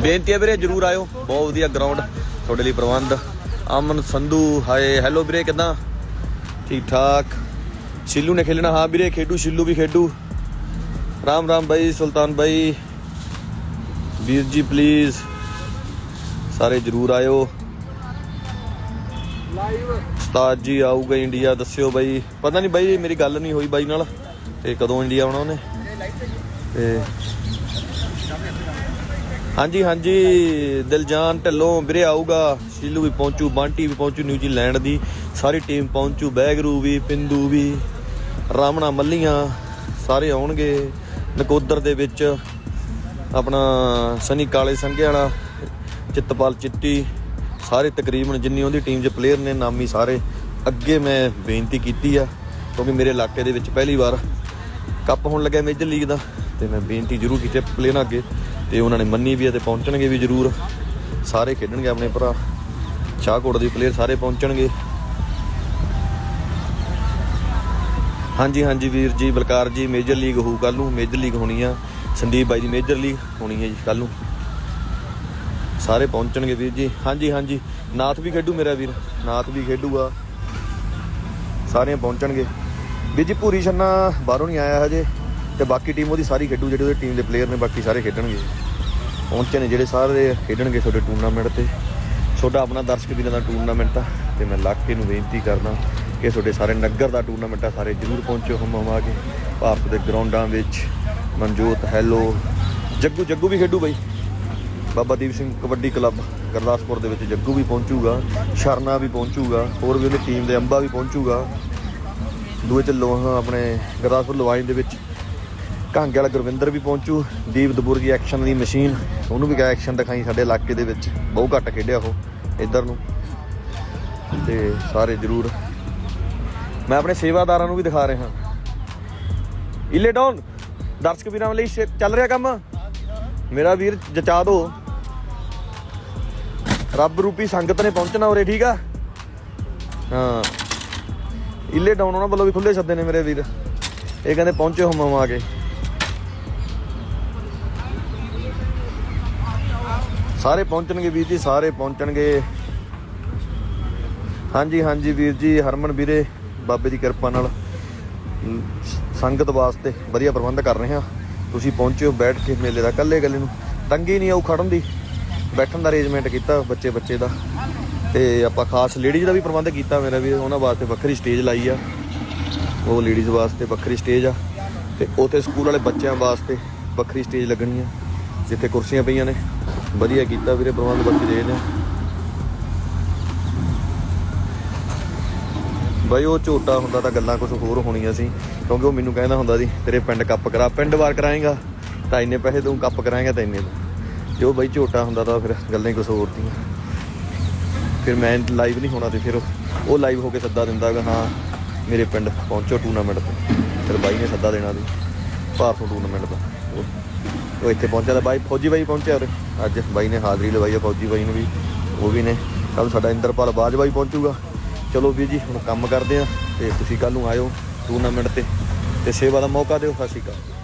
ਬੇਨਤੀ ਹੈ ਵੀਰੇ, ਜਰੂਰ ਆਇਓ। ਬਹੁਤ ਵਧੀਆ ਗਰਾਊਂਡ ਤੁਹਾਡੇ ਲਈ ਪ੍ਰਬੰਧ। ਅਮਨ, ਸੰਧੂ, ਹਾਏ ਹੈਲੋ ਵੀਰੇ, ਕਿਦਾਂ? ਠੀਕ ਠਾਕ। ਸ਼ਿੱਲੂ ਨੇ ਖੇਲਣਾ। ਹਾਂ ਵੀਰੇ, ਖੇਡੂ, ਸ਼ਿੱਲੂ ਵੀ ਖੇਡੂ। ਰਾਮ ਰਾਮ ਬਾਈ, ਸੁਲਤਾਨ ਬਾਈ। ਵੀਰ ਜੀ ਪਲੀਜ਼ ਸਾਰੇ ਜਰੂਰ ਆਇਓ। ਉਸਤਾਦ ਜੀ ਆਊਗਾ ਇੰਡੀਆ, ਦੱਸਿਓ ਬਾਈ। ਪਤਾ ਨਹੀਂ ਬਾਈ, ਮੇਰੀ ਗੱਲ ਨਹੀਂ ਹੋਈ ਬਾਈ ਨਾਲ। ਤੇ ਕਦੋਂ ਇੰਡੀਆ ਆਉਣਾ ਉਹਨੇ? ਤੇ ਹਾਂਜੀ ਹਾਂਜੀ। ਦਿਲਜਾਨ ਢੱਲੋਂ, ਵੀਰੇ ਆਊਗਾ। ਸ਼ੀਲੂ ਵੀ ਪਹੁੰਚੂ, ਬਾਂਟੀ ਵੀ ਪਹੁੰਚੂ ਨਿਊਜ਼ੀਲੈਂਡ ਦੀ। ਸਾਰੀ ਟੀਮ ਪਹੁੰਚੂ, ਬੈਗਰੂ ਵੀ, ਪਿੰਦੂ ਵੀ, ਰਾਮਣਾ ਮੱਲੀਆਂ, ਸਾਰੇ ਆਉਣਗੇ। ਨਕੋਦਰ ਦੇ ਵਿੱਚ ਆਪਣਾ ਸਨੀ ਕਾਲੇ ਸੰਘੇ ਵਾਲਾ ਚਿੱਤਪਾਲ ਚਿੱਟੀ, ਸਾਰੇ ਤਕਰੀਬਨ ਜਿੰਨੀ ਉਹਦੀ ਟੀਮ 'ਚ ਪਲੇਅਰ ਨੇ, ਨਾਮੀ ਸਾਰੇ। ਅੱਗੇ ਮੈਂ ਬੇਨਤੀ ਕੀਤੀ ਆ, ਕਿਉਂਕਿ ਮੇਰੇ ਇਲਾਕੇ ਦੇ ਵਿੱਚ ਪਹਿਲੀ ਵਾਰ ਕੱਪ ਹੋਣ ਲੱਗਿਆ ਮੇਜਰ ਲੀਗ ਦਾ, ਤੇ ਮੈਂ ਬੇਨਤੀ ਜ਼ਰੂਰ ਕੀਤੀ ਪਲੇਅਰਾਂ ਅੱਗੇ। ਤੇ ਉਹਨਾਂ ਨੇ ਮੰਨੀ ਵੀ ਹੈ ਤੇ ਪਹੁੰਚਣਗੇ ਵੀ ਜ਼ਰੂਰ। ਸਾਰੇ ਖੇਡਣਗੇ ਆਪਣੇ ਭਰਾ। ਸ਼ਾਹਕੋਟ ਦੇ ਪਲੇਅਰ ਸਾਰੇ ਪਹੁੰਚਣਗੇ। ਹਾਂਜੀ ਹਾਂਜੀ ਵੀਰ ਜੀ, ਬਲਕਾਰ ਜੀ ਮੇਜਰ ਲੀਗ ਹੋਊ ਕੱਲ ਨੂੰ ਮੇਜਰ ਲੀਗ ਹੋਣੀ ਆ। ਸੰਦੀਪ ਬਾਈ ਦੀ ਮੇਜਰ ਲੀਗ ਹੋਣੀ ਹੈ ਜੀ ਕੱਲ ਨੂੰ। ਸਾਰੇ ਪਹੁੰਚਣਗੇ ਵੀਰ ਜੀ। ਹਾਂਜੀ ਹਾਂਜੀ, ਨਾਥ ਵੀ ਖੇਡੂ ਮੇਰਾ ਵੀਰ, ਨਾਥ ਵੀ ਖੇਡੂਗਾ। ਸਾਰੇ ਪਹੁੰਚਣਗੇ। ਵੀਰ ਜੀ ਪੂਰੀ ਛੰਨਾ ਬਾਹਰੋਂ ਨਹੀਂ ਆਇਆ ਹਜੇ। ਤੇ ਬਾਕੀ ਟੀਮ ਉਹਦੀ ਸਾਰੀ ਖੇਡੂ ਜਿਹੜੇ ਉਹਦੇ ਟੀਮ ਦੇ ਪਲੇਅਰ ਨੇ, ਬਾਕੀ ਸਾਰੇ ਖੇਡਣਗੇ। ਪਹੁੰਚੇ ਨੇ, ਜਿਹੜੇ ਸਾਰੇ ਖੇਡਣਗੇ ਤੁਹਾਡੇ ਟੂਰਨਾਮੈਂਟ ਤੇ। ਤੁਹਾਡਾ ਆਪਣਾ ਦਰਸ਼ਕ ਵੀਰਾਂ ਦਾ ਟੂਰਨਾਮੈਂਟ ਆ, ਤੇ ਮੈਂ ਲਾਕੇ ਨੂੰ ਬੇਨਤੀ ਕਰਦਾ ਕਿ ਤੁਹਾਡੇ ਸਾਰੇ ਨਗਰ ਦਾ ਟੂਰਨਾਮੈਂਟ ਆ, ਸਾਰੇ ਜਰੂਰ ਪਹੁੰਚੋ ਹਮ ਹਮ ਆ ਕੇ। ਭਾਰਤ ਦੇ ਗਰਾਊਂਡਾਂ ਵਿੱਚ ਮਨਜੋਤ, ਹੈਲੋ, ਜੱਗੂ ਜੱਗੂ ਵੀ ਖੇਡੂ ਬਾਈ। ਬਾਬਾ ਦੀਪ ਸਿੰਘ ਕਬੱਡੀ ਕਲੱਬ ਗੁਰਦਾਸਪੁਰ ਦੇ ਵਿੱਚ ਜੱਗੂ ਵੀ ਪਹੁੰਚੂਗਾ, ਸ਼ਰਨਾ ਵੀ ਪਹੁੰਚੂਗਾ, ਹੋਰ ਵੀ ਉਹਦੀ ਟੀਮ ਦੇ ਅੰਬਾ ਵੀ ਪਹੁੰਚੂਗਾ। ਦੂਏ ਚ ਲੋਹਾ ਆਪਣੇ ਗੁਰਦਾਸਪੁਰ ਲਵਾਈ ਦੇ ਵਿੱਚ ਕਾਂਗੇ ਵਾਲਾ ਗੁਰਵਿੰਦਰ ਵੀ ਪਹੁੰਚੂ। ਦੀਪ ਦਬੁਰਗੀ ਐਕਸ਼ਨ ਦੀ ਮਸ਼ੀਨ ਉਹਨੂੰ ਵੀ ਗਿਆ ਐਕਸ਼ਨ ਦਿਖਾਈ ਸਾਡੇ ਇਲਾਕੇ ਦੇ ਵਿੱਚ। ਬਹੁਤ ਘੱਟ ਖੇਡਿਆ ਉਹ, ਇੱਧਰ ਨੂੰ। ਤੇ ਸਾਰੇ ਜਰੂਰ। ਮੈਂ ਆਪਣੇ ਸੇਵਾਦਾਰਾਂ ਨੂੰ ਵੀ ਦਿਖਾ ਰਿਹਾ। ਇਲੇ ਡਾਊਨ ਦਰਸ਼ਕ ਵੀਰਾਂ ਲਈ ਚੱਲ ਰਿਹਾ ਕੰਮ। ਮੇਰਾ ਵੀਰ, ਜਚਾ ਦੋ। ਰੱਬ ਰੂਪੀ ਸੰਗਤ ਨੇ ਪਹੁੰਚਣਾ ਉਰੇ, ਠੀਕ ਆ? ਹਾਂ। ਇਲੇ ਡਾਊਨ ਉਹਨਾਂ ਵੱਲੋਂ ਵੀ ਖੁੱਲੇ ਸੱਦੇ ਨੇ ਮੇਰੇ ਵੀਰ। ਇਹ ਕਹਿੰਦੇ ਪਹੁੰਚੇ ਹਮ ਆ ਕੇ ਸਾਰੇ ਪਹੁੰਚਣਗੇ ਵੀਰ ਜੀ, ਸਾਰੇ ਪਹੁੰਚਣਗੇ। ਹਾਂਜੀ ਹਾਂਜੀ ਵੀਰ ਜੀ, ਹਰਮਨ ਵੀਰੇ, ਬਾਬੇ ਦੀ ਕਿਰਪਾ ਨਾਲ। ਸੰਗਤ ਵਾਸਤੇ ਵਧੀਆ ਪ੍ਰਬੰਧ ਕਰ ਰਹੇ ਹਾਂ। ਤੁਸੀਂ ਪਹੁੰਚਿਓ ਬੈਠ ਕੇ ਮੇਲੇ ਦਾ, ਕੱਲੇ ਕੱਲੇ ਨੂੰ। ਤੰਗੀ ਨਹੀਂ ਆਉ ਖੜਨ ਦੀ। ਬੈਠਣ ਦਾ ਅਰੇਂਜਮੈਂਟ ਕੀਤਾ ਬੱਚੇ ਬੱਚੇ ਦਾ। ਤੇ ਆਪਾਂ ਖਾਸ ਲੇਡੀਜ਼ ਦਾ ਵੀ ਪ੍ਰਬੰਧ ਕੀਤਾ ਮੇਰਾ ਵੀ, ਉਹਨਾਂ ਵਾਸਤੇ ਵੱਖਰੀ ਸਟੇਜ ਲਾਈ ਆ। ਉਹ ਲੇਡੀਜ਼ ਵਾਸਤੇ ਵੱਖਰੀ ਸਟੇਜ ਆ। ਤੇ ਉਥੇ ਸਕੂਲ ਵਾਲੇ ਬੱਚਿਆਂ ਵਾਸਤੇ ਵੱਖਰੀ ਸਟੇਜ ਲੱਗਣੀ ਆ, ਜਿੱਥੇ ਕੁਰਸੀਆਂ ਪਈਆਂ ਨੇ। ਵਧੀਆ ਕੀਤਾ ਵੀਰੇ, ਪ੍ਰਬੰਧ ਬਾਕੀ ਦੇ ਨੇ। ਬਾਈ, ਉਹ ਝੋਟਾ ਹੁੰਦਾ ਤਾਂ ਗੱਲਾਂ ਕੁਝ ਹੋਰ ਹੋਣੀਆਂ ਸੀ, ਕਿਉਂਕਿ ਉਹ ਮੈਨੂੰ ਕਹਿੰਦਾ ਹੁੰਦਾ ਸੀ, ਤੇਰੇ ਪਿੰਡ ਕੱਪ ਕਰਾ, ਪਿੰਡ ਵਾਰ ਕਰਾਏਗਾ, ਤਾਂ ਇੰਨੇ ਪੈਸੇ ਤੂੰ ਕੱਪ ਕਰਾਏਗਾ ਤਾਂ ਇੰਨੇ ਤੂੰ। ਜੇ ਉਹ ਬਾਈ ਝੋਟਾ ਹੁੰਦਾ ਤਾਂ ਫਿਰ ਗੱਲਾਂ ਹੀ ਕੁਝ ਹੋਰ ਦੀਆਂ। ਫਿਰ ਮੈਂ ਲਾਈਵ ਨਹੀਂ ਹੋਣਾ ਤੇ ਫਿਰ ਉਹ ਲਾਈਵ ਹੋ ਕੇ ਸੱਦਾ ਦਿੰਦਾ ਕਿ ਹਾਂ, ਮੇਰੇ ਪਿੰਡ ਪਹੁੰਚੋ ਟੂਰਨਾਮੈਂਟ ਤੇ। ਫਿਰ ਬਾਈ ਨੇ ਸੱਦਾ ਦੇਣਾ ਸੀ, ਭਾਰਤ ਟੂਰਨਾਮੈਂਟ ਦਾ। ਉਹ- ਉਹ ਇੱਥੇ ਪਹੁੰਚਿਆ ਤਾਂ ਬਾਈ, ਫੌਜੀ ਬਾਈ ਪਹੁੰਚਿਆ ਉਰੇ। ਅੱਜ ਬਾਈ ਨੇ ਹਾਜ਼ਰੀ ਲਵਾਈ ਆ, ਫੌਜੀ ਬਾਈ ਨੂੰ ਵੀ, ਉਹ ਵੀ ਨੇ। ਕੱਲ ਸਾਡਾ ਇੰਦਰਪਾਲ ਬਾਜਵਾਈ ਪਹੁੰਚੂਗਾ। ਚਲੋ ਵੀਰ ਜੀ, ਹੁਣ ਕੰਮ ਕਰਦੇ ਆ ਤੇ ਤੁਸੀਂ ਕੱਲ ਨੂੰ ਆਇਓ ਟੂਰਨਾਮੈਂਟ ਤੇ। ਤੇ ਸੇਵਾ ਦਾ ਮੌਕਾ ਦਿਓ, ਸਤਿ ਸ਼੍ਰੀ ਅਕਾਲ।